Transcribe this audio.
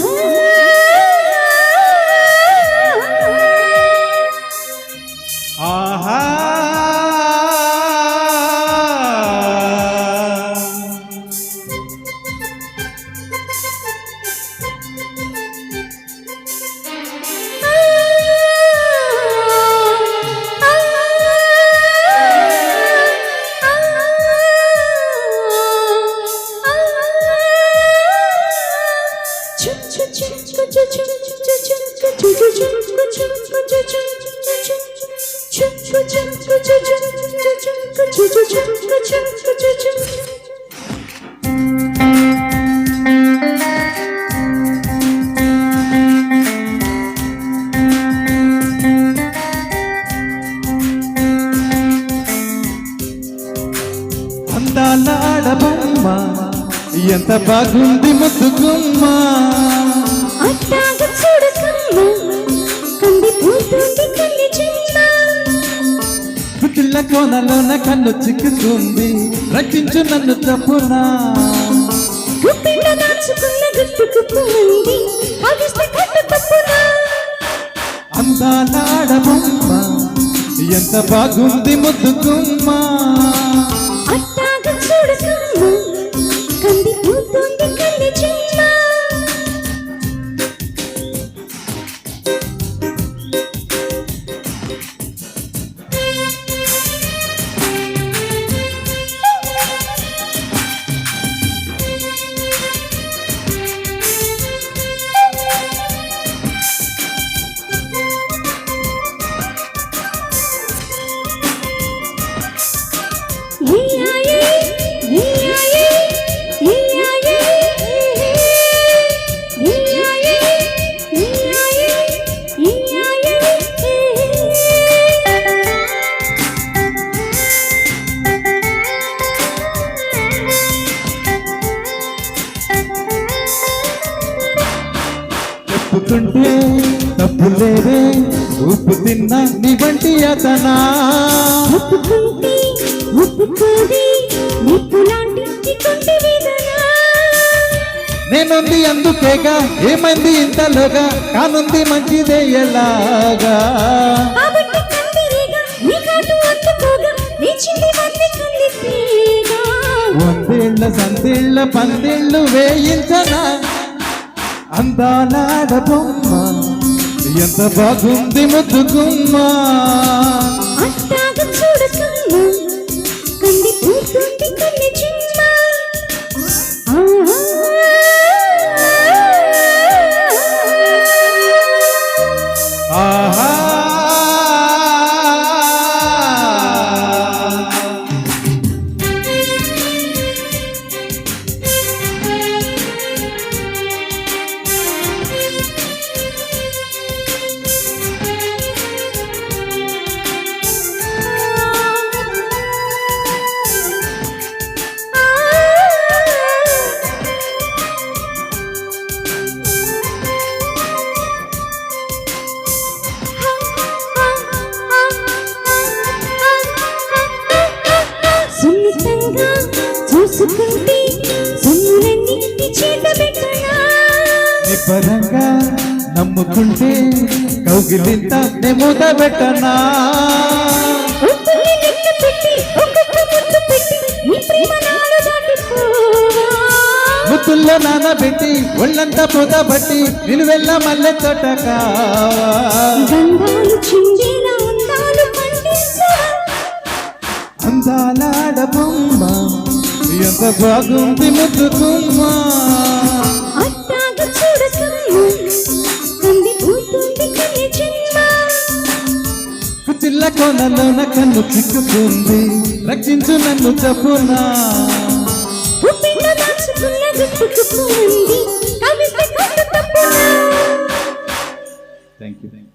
Uhul! అందాల ఆడబొమ్మ ఎంత బాగుంది ముద్దుకుమ్మా కోనలోన కన్ను చిక్కుతుంది రక్షించు నన్ను తప్పునా? గుప్పిట దాచుకున్న గుట్టుకు పువ్వుంది చెప్పుతుంటే తప్పు లేదే ఉప్పు తిన్న నీ వంటి అతనా నేనుంది అందుకేగా ఏమైంది ఇంతలోగా? కానుంది మంచిదే ఎలాగా? కాబట్టి కందిరీగా నీ కాటు అత్తుకోగా లేచింది వంది కంది తీగా. వందేళ్ళ సందేళ్ళ పందేళ్ళు వేయించనా? అందాలాడ బొమ్మ ఎంత బాగుంది ముద్దుకుమ్మా చూసుకుంటే సొమ్ములన్నీ చేత పెట్టనా నిబ్బరంగా నమ్ముకుంటే కౌగిలింత నెముద పెట్టనా? ముత్తుల్లో నానబెట్టి ఒళ్ళంతా పొద బట్టి నిలువెల్ల మల్లె తోట కావా? గంధాలు చిందిన అందాలు పండించా అందాలాడ బొమ్మ ఎంత బాగుంది ముద్దుకుమ్మ కుచిల్ల కోనలోన కన్ను చిక్కుకుంది రక్షించు నన్ను చెప్పునా. Thank you